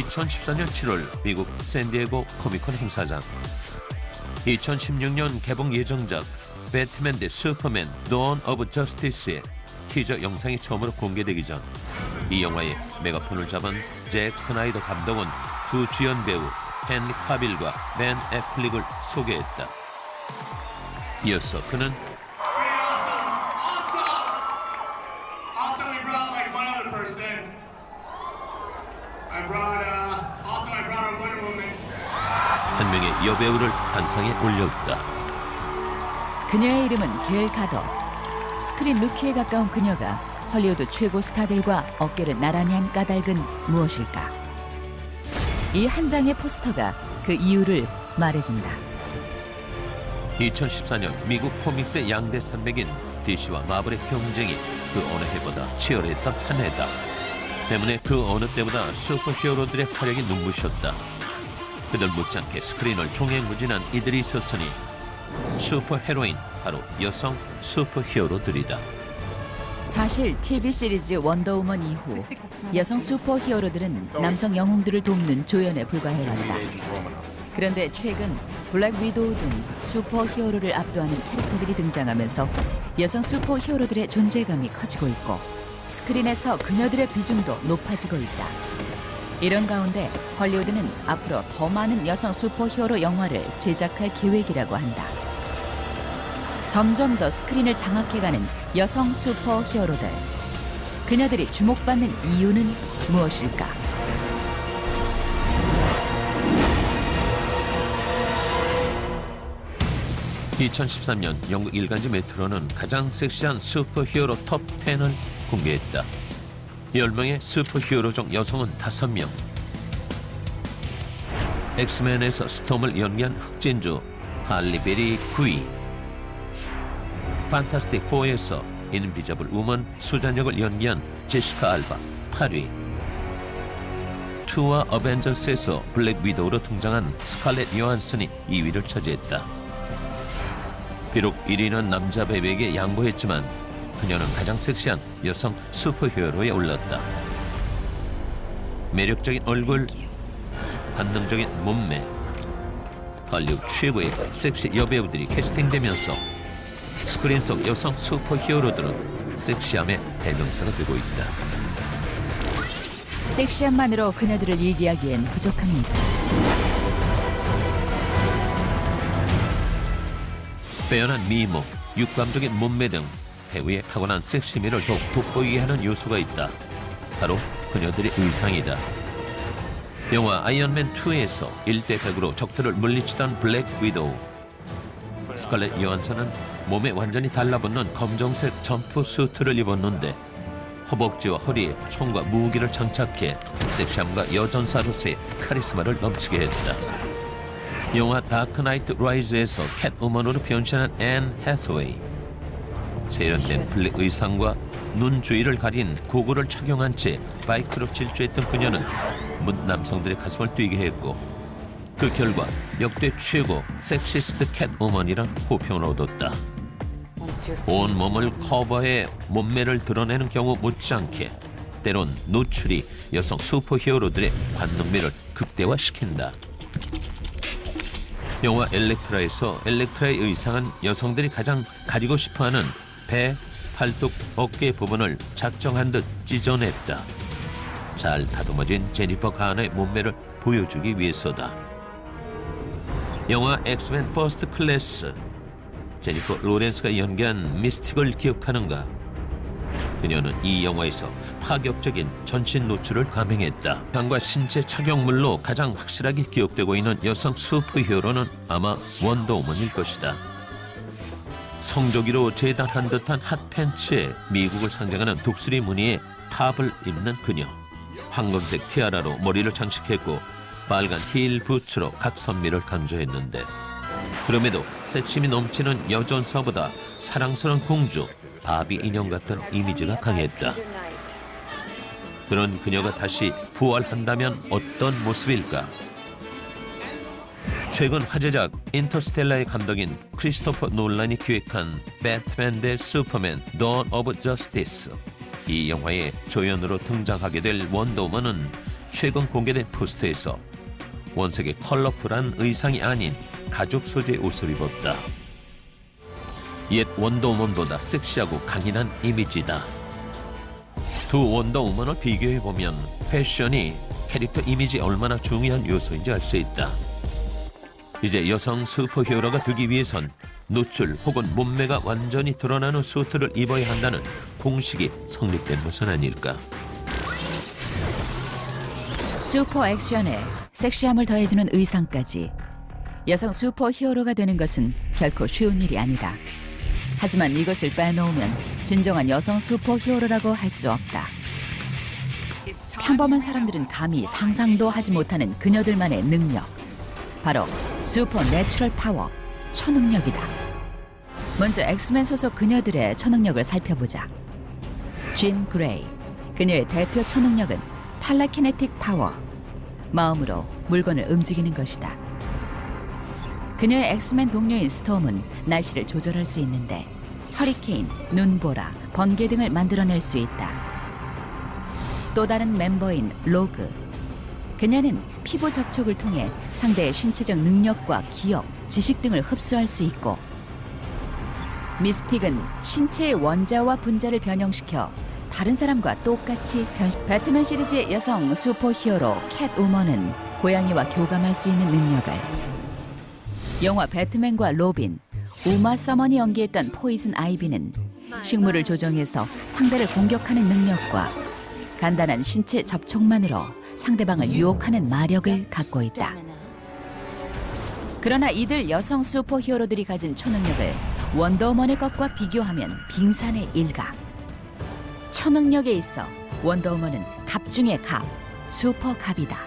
2014년 7월 미국 샌디에고 코미콘 행사장 2016년 개봉 예정작 배트맨 대 슈퍼맨 도원 오브 저스티스의 티저 영상이 처음으로 공개되기 전 이 영화의 메가폰을 잡은 잭 스나이더 감독은 두 주연 배우 헨리 카빌과 벤 애플릭을 소개했다. 이어서 그는 한 명의 여배우를 단상에 올렸다. 그녀의 이름은 겔 가더. 스크린 루키에 가까운 그녀가 헐리우드 최고 스타들과 어깨를 나란히 한 까닭은 무엇일까? 이 한 장의 포스터가 그 이유를 말해준다. 2014년 미국 코믹스의 양대 산맥인 DC와 마블의 경쟁이 그 어느 해보다 치열했던 한 해다. 때문에 그 어느 때보다 슈퍼히어로들의 활약이 눈부셨다. 그들 못지않게 스크린을 종횡무진한 이들이 있었으니 슈퍼 헤로인 바로 여성 슈퍼 히어로들이다. 사실 TV 시리즈 원더우먼 이후 여성 슈퍼 히어로들은 남성 영웅들을 돕는 조연에 불과해 왔다. 그런데 최근 블랙 위도우 등 슈퍼 히어로를 압도하는 캐릭터들이 등장하면서 여성 슈퍼 히어로들의 존재감이 커지고 있고 스크린에서 그녀들의 비중도 높아지고 있다. 이런 가운데 헐리우드는 앞으로 더 많은 여성 슈퍼히어로 영화를 제작할 계획이라고 한다. 점점 더 스크린을 장악해가는 여성 슈퍼히어로들. 그녀들이 주목받는 이유는 무엇일까? 2013년 영국 일간지 메트로는 가장 섹시한 슈퍼히어로 톱 10을 공개했다. 10명의 슈퍼히어로 중 여성은 5명. 엑스맨에서 스톰을 연기한 흑진주 할리베리 9위. 판타스틱 4에서 인비저블 우먼 수잔 역을 연기한 제시카 알바 8위. 투와 어벤져스에서 블랙 위도우로 등장한 스칼렛 요한슨이 2위를 차지했다. 비록 1위는 남자 배우에게 양보했지만 그녀는 가장 섹시한 여성 슈퍼히어로에 올랐다. 매력적인 얼굴, 관능적인 몸매, 헐리우드 최고의 섹시 여배우들이 캐스팅되면서 스크린 속 여성 슈퍼히어로들은 섹시함의 대명사가 되고 있다. 섹시함만으로 그녀들을 얘기하기엔 부족합니다. 빼어난 미모, 육감적인 몸매 등 배우의 타고난 섹시미를 더욱 돋보이게 하는 요소가 있다. 바로 그녀들의 의상이다. 영화 아이언맨 2에서 1대 100으로 적들을 물리치던 블랙 위도우. 스칼렛 요한슨은 몸에 완전히 달라붙는 검정색 점프 수트를 입었는데 허벅지와 허리에 총과 무기를 장착해 섹시함과 여전사로서의 카리스마를 넘치게 했다. 영화 다크 나이트 라이즈에서 캣우먼으로 변신한 앤 해서웨이 세련된 블랙 의상과 눈 주위를 가린 고글을 착용한 채 바이크로 질주했던 그녀는 문 남성들의 가슴을 뛰게 했고 그 결과 역대 최고 섹시스트 캣우먼이란 호평을 얻었다. 온 몸을 커버해 몸매를 드러내는 경우 못지않게 때론 노출이 여성 슈퍼히어로들의 관능미를 극대화시킨다. 영화 엘렉트라에서 엘렉트라의 의상은 여성들이 가장 가리고 싶어하는 배, 팔뚝, 어깨 부분을 작정한 듯 찢어냈다. 잘 다듬어진 제니퍼 가한의 몸매를 보여주기 위해서다. 영화 엑스맨 퍼스트 클래스 제니퍼 로렌스가 연기한 미스틱을 기억하는가? 그녀는 이 영화에서 파격적인 전신 노출을 감행했다. 강과 신체 착용물로 가장 확실하게 기억되고 있는 여성 슈퍼히어로는 아마 원더우먼일 것이다. 성조기로 재단한 듯한 핫팬츠에 미국을 상징하는 독수리 무늬의 탑을 입는 그녀. 황금색 티아라로 머리를 장식했고 빨간 힐 부츠로 각 선미를 강조했는데 그럼에도 섹심이 넘치는 여전사보다 사랑스러운 공주 바비 인형 같은 이미지가 강했다. 그런 그녀가 다시 부활한다면 어떤 모습일까? 최근 화제작 인터스텔라의 감독인 크리스토퍼 놀란이 기획한 배트맨 대 슈퍼맨 던 오브 저스티스 이 영화의 조연으로 등장하게 될 원더우먼은 최근 공개된 포스터에서 원색의 컬러풀한 의상이 아닌 가죽 소재의 옷을 입었다. 옛 원더우먼보다 섹시하고 강인한 이미지다. 두 원더우먼을 비교해보면 패션이 캐릭터 이미지에 얼마나 중요한 요소인지 알 수 있다. 이제 여성 슈퍼히어로가 되기 위해선 노출 혹은 몸매가 완전히 드러나는 수트를 입어야 한다는 공식이 성립된 것은 아닐까. 슈퍼 액션에 섹시함을 더해주는 의상까지 여성 슈퍼 히어로가 되는 것은 결코 쉬운 일이 아니다. 하지만 이것을 빼놓으면 진정한 여성 슈퍼 히어로라고 할 수 없다. 평범한 사람들은 감히 상상도 하지 못하는 그녀들만의 능력. 바로 슈퍼 내추럴 파워, 초능력이다. 먼저 엑스맨 소속 그녀들의 초능력을 살펴보자. 진 그레이. 그녀의 대표 초능력은 탈라키네틱 파워. 마음으로 물건을 움직이는 것이다. 그녀의 엑스맨 동료인 스톰은 날씨를 조절할 수 있는데 허리케인, 눈보라, 번개 등을 만들어낼 수 있다. 또 다른 멤버인 로그. 그녀는 피부 접촉을 통해 상대의 신체적 능력과 기억, 지식 등을 흡수할 수 있고 미스틱은 신체의 원자와 분자를 변형시켜 다른 사람과 똑같이 변신. 배트맨 시리즈의 여성 슈퍼 히어로 캣우먼은 고양이와 교감할 수 있는 능력을 영화 배트맨과 로빈, 우마 서머니 연기했던 포이즌 아이비는 식물을 조정해서 상대를 공격하는 능력과 간단한 신체 접촉만으로 상대방을 유혹하는 마력을 갖고 있다. 그러나 이들 여성 슈퍼 히어로들이 가진 초능력을 원더우먼의 것과 비교하면 빙산의 일가. 초능력에 있어 원더우먼은 갑 중의 갑, 슈퍼 갑이다.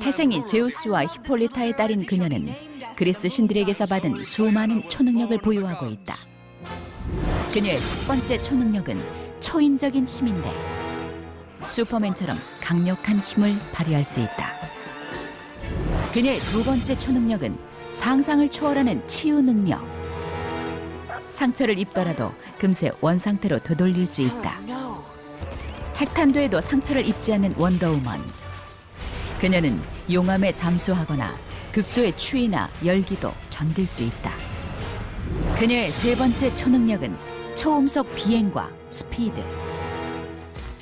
태생인 제우스와 히폴리타의 딸인 그녀는 그리스 신들에게서 받은 수많은 초능력을 보유하고 있다. 그녀의 첫 번째 초능력은 초인적인 힘인데 슈퍼맨처럼 강력한 힘을 발휘할 수 있다. 그녀의 두 번째 초능력은 상상을 초월하는 치유 능력. 상처를 입더라도 금세 원상태로 되돌릴 수 있다. 핵탄두에도 상처를 입지 않는 원더우먼. 그녀는 용암에 잠수하거나 극도의 추위나 열기도 견딜 수 있다. 그녀의 세 번째 초능력은 초음속 비행과 스피드.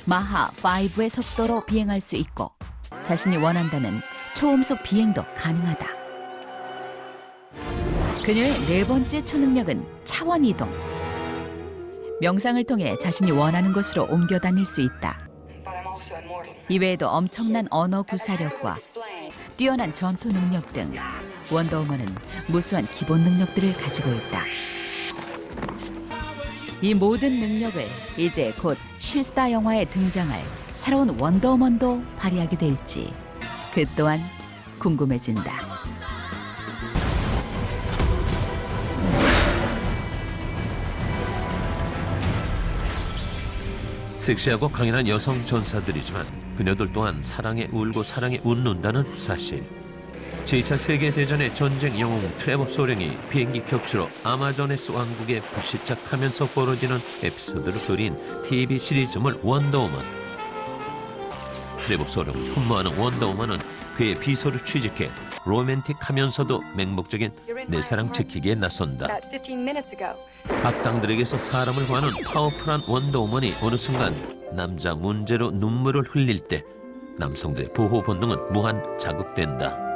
마하 5의 속도로 비행할 수 있고 자신이 원한다면 초음속 비행도 가능하다. 그녀의 네 번째 초능력은 차원 이동. 명상을 통해 자신이 원하는 곳으로 옮겨 다닐 수 있다. 이외에도 엄청난 언어 구사력과 뛰어난 전투 능력 등 원더우먼은 무수한 기본 능력들을 가지고 있다. 이 모든 능력을 이제 곧 실사 영화에 등장할 새로운 원더우먼도 발휘하게 될지 그 또한 궁금해진다. 섹시하고 강인한 여성 전사들이지만 그녀들 또한 사랑에 울고 사랑에 웃는다는 사실. 제2차 세계대전의 전쟁 영웅 트레버 소령이 비행기 격추로 아마존에스 왕국에 불시착하면서 벌어지는 에피소드를 그린 TV 시리즈물 원더우먼. 트레버 소령을 흠모하는 원더우먼은 그의 비서를 취직해 로맨틱하면서도 맹목적인 내 사랑 지키기에 나선다. About 15 minutes ago. 악당들에게서 사람을 구하는 파워풀한 원더우먼이 어느 순간 남자 문제로 눈물을 흘릴 때 남성들의 보호 본능은 무한 자극된다.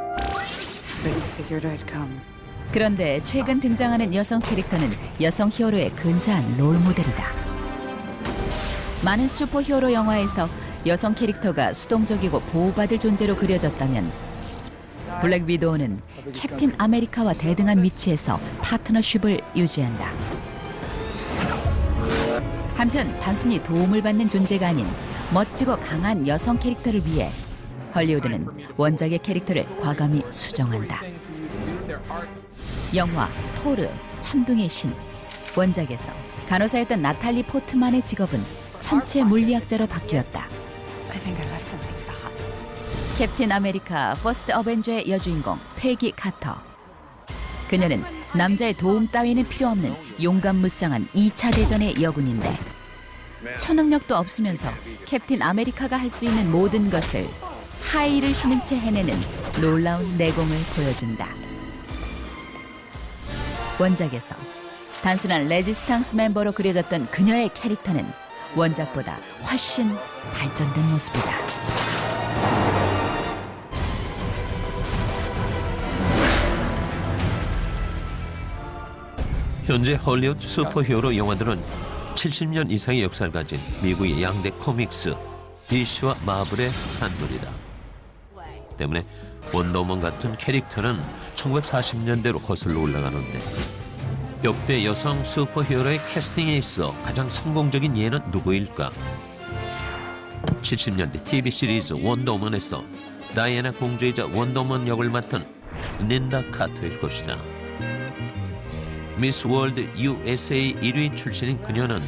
그런데 최근 등장하는 여성 캐릭터는 여성 히어로의 근사한 롤 모델이다. 많은 슈퍼 히어로 영화에서 여성 캐릭터가 수동적이고 보호받을 존재로 그려졌다면 블랙 위도우는 캡틴 아메리카와 대등한 위치에서 파트너십을 유지한다. 한편 단순히 도움을 받는 존재가 아닌 멋지고 강한 여성 캐릭터를 위해 헐리우드는 원작의 캐릭터를 과감히 수정한다. 영화 토르 천둥의 신 원작에서 간호사였던 나탈리 포트만의 직업은 천체 물리학자로 바뀌었다. 캡틴 아메리카 퍼스트 어벤져의 여주인공 페기 카터. 그녀는 남자의 도움 따위는 필요 없는 용감 무쌍한 2차 대전의 여군인데 초능력도 없으면서 캡틴 아메리카가 할 수 있는 모든 것을 하이를 신은 채 해내는 놀라운 내공을 보여준다. 원작에서 단순한 레지스탕스 멤버로 그려졌던 그녀의 캐릭터는 원작보다 훨씬 발전된 모습이다. 현재 헐리우드 슈퍼히어로 영화들은 70년 이상의 역사를 가진 미국의 양대 코믹스 DC와 마블의 산물이다. 때문에 원더우먼 같은 캐릭터는 1940년대로 거슬러 올라가는데 역대 여성 슈퍼히어로의 캐스팅에 있어 가장 성공적인 예는 누구일까? 70년대 TV 시리즈 원더우먼에서 다이애나 공주이자 원더우먼 역을 맡은 린다 카터일 것이다. 미스 월드 USA 1위 출신인 그녀는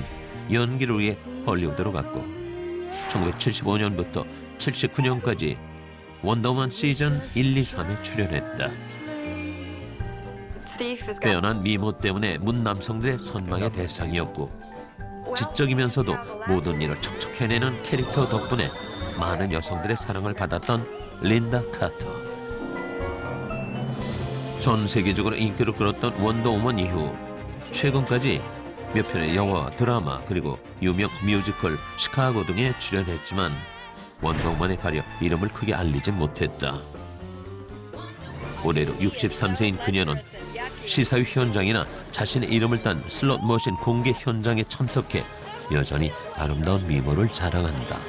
연기를 위해 헐리우드로 갔고 1975년부터 79년까지 원더우먼 시즌 1, 2, 3에 출연했다. 빼어난 미모 때문에 문 남성들의 선망의 대상이었고 지적이면서도 모든 일을 척척 해내는 캐릭터 덕분에 많은 여성들의 사랑을 받았던 린다 카터. 전 세계적으로 인기를 끌었던 원더우먼 이후 최근까지 몇 편의 영화, 드라마 그리고 유명 뮤지컬 시카고 등에 출연했지만 원더우먼에 가려 이름을 크게 알리지 못했다. 올해로 63세인 그녀는 시사회 현장이나 자신의 이름을 딴 슬롯 머신 공개 현장에 참석해 여전히 아름다운 미모를 자랑한다.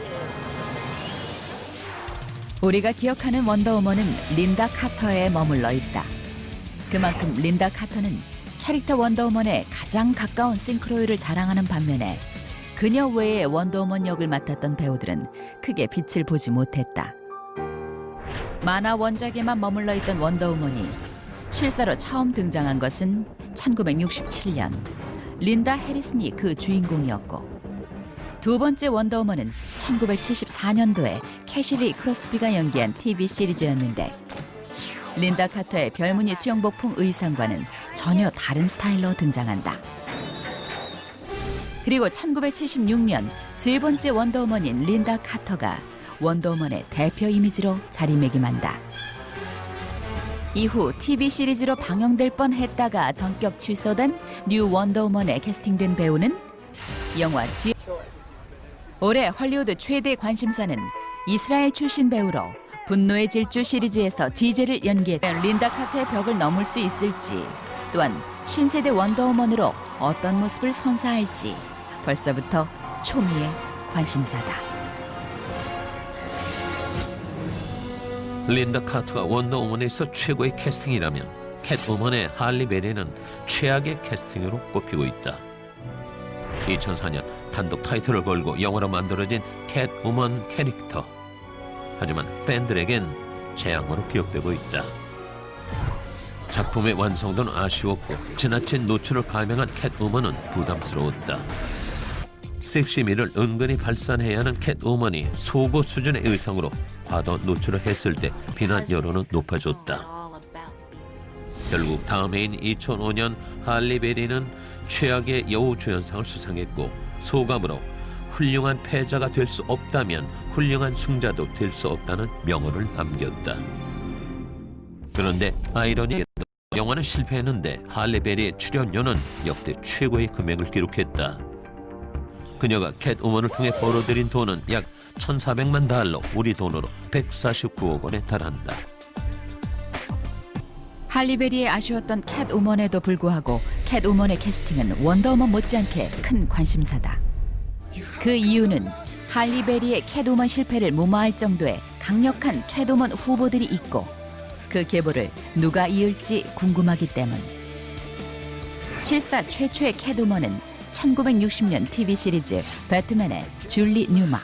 우리가 기억하는 원더우먼은 린다 카터에 머물러 있다. 그만큼 린다 카터는 캐릭터 원더우먼에 가장 가까운 싱크로율을 자랑하는 반면에 그녀 외에 원더우먼 역을 맡았던 배우들은 크게 빛을 보지 못했다. 만화 원작에만 머물러 있던 원더우먼이 실사로 처음 등장한 것은 1967년 린다 해리슨이 그 주인공이었고 두 번째 원더우먼은 1974년도에 캐시리 크로스비가 연기한 TV 시리즈였는데 린다 카터의 별무늬 수영복풍 의상과는 전혀 다른 스타일로 등장한다. 그리고 1976년 세 번째 원더우먼인 린다 카터가 원더우먼의 대표 이미지로 자리매김한다. 이후 TV 시리즈로 방영될 뻔했다가 전격 취소된 뉴 원더우먼에 캐스팅된 배우는 영화 지 올해 헐리우드 최대 관심사는 이스라엘 출신 배우로 분노의 질주 시리즈에서 지제를 연기했던 린다 카트의 벽을 넘을 수 있을지 또한 신세대 원더우먼으로 어떤 모습을 선사할지 벌써부터 초미의 관심사다. 린다 카터가 원더우먼에서 최고의 캐스팅이라면 캣우먼의 할리 베리는 최악의 캐스팅으로 꼽히고 있다. 2004년 단독 타이틀을 걸고 영화로 만들어진 캣우먼 캐릭터. 하지만 팬들에겐 재앙으로 기억되고 있다. 작품의 완성도는 아쉬웠고 지나친 노출을 감행한 캣우먼은 부담스러웠다. 섹시미를 은근히 발산해야 하는 캣우먼이 소고 수준의 의상으로 과도 노출을 했을 때 비난 여론은 높아졌다. 결국 다음 해인 2005년 할리 베리는 최악의 여우 조연상을 수상했고 소감으로 훌륭한 패자가 될 수 없다면 훌륭한 승자도 될 수 없다는 명언을 남겼다. 그런데 아이러니하게도 영화는 실패했는데 할리 베리의 출연료는 역대 최고의 금액을 기록했다. 그녀가 캣우먼을 통해 벌어들인 돈은 약 1,400만 달러, 우리 돈으로 149억 원에 달한다. 할리베리의 아쉬웠던 캣우먼에도 불구하고 캣우먼의 캐스팅은 원더우먼 못지않게 큰 관심사다. 그 이유는 할리베리의 캣우먼 실패를 무마할 정도의 강력한 캣우먼 후보들이 있고 그 계보를 누가 이을지 궁금하기 때문. 실사 최초의 캣우먼은 1960년 TV 시리즈 배트맨의 줄리 뉴마.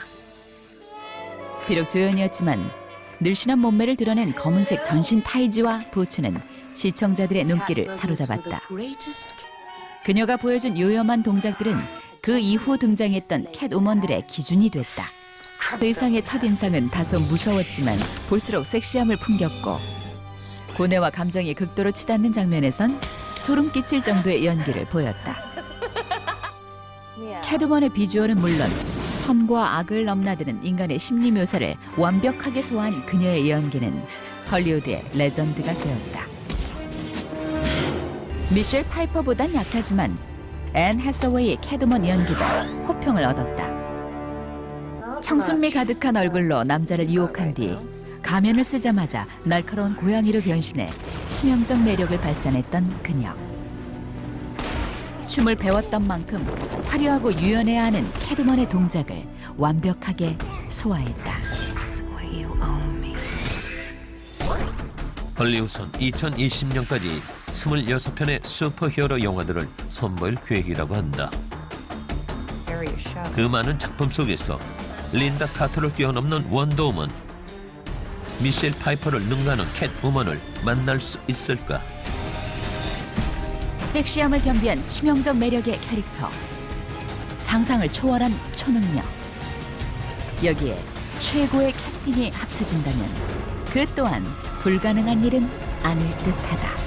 비록 조연이었지만 늘씬한 몸매를 드러낸 검은색 전신 타이즈와 부츠는 시청자들의 눈길을 사로잡았다. 그녀가 보여준 요염한 동작들은 그 이후 등장했던 캣우먼들의 기준이 됐다. 세상의 첫인상은 다소 무서웠지만 볼수록 섹시함을 풍겼고 고뇌와 감정이 극도로 치닫는 장면에선 소름 끼칠 정도의 연기를 보였다. 캐드먼의 비주얼은 물론 선과 악을 넘나드는 인간의 심리 묘사를 완벽하게 소화한 그녀의 연기는 헐리우드의 레전드가 되었다. 미셸 파이퍼보단 약하지만 앤 해서웨이의 캐드먼 연기도 호평을 얻었다. 청순미 가득한 얼굴로 남자를 유혹한 뒤 가면을 쓰자마자 날카로운 고양이로 변신해 치명적 매력을 발산했던 그녀. 춤을 배웠던 만큼 화려하고 유연해야 하는 캐드먼의 동작을 완벽하게 소화했다. 헐리우드선 2020년까지 26편의 슈퍼히어로 영화들을 선보일 계획이라고 한다. 그 많은 작품 속에서 린다 카터를 뛰어넘는 원더우먼, 미셸 파이퍼를 능가하는 캣우먼을 만날 수 있을까? 섹시함을 겸비한 치명적 매력의 캐릭터. 상상을 초월한 초능력. 여기에 최고의 캐스팅이 합쳐진다면 그 또한 불가능한 일은 아닐 듯하다.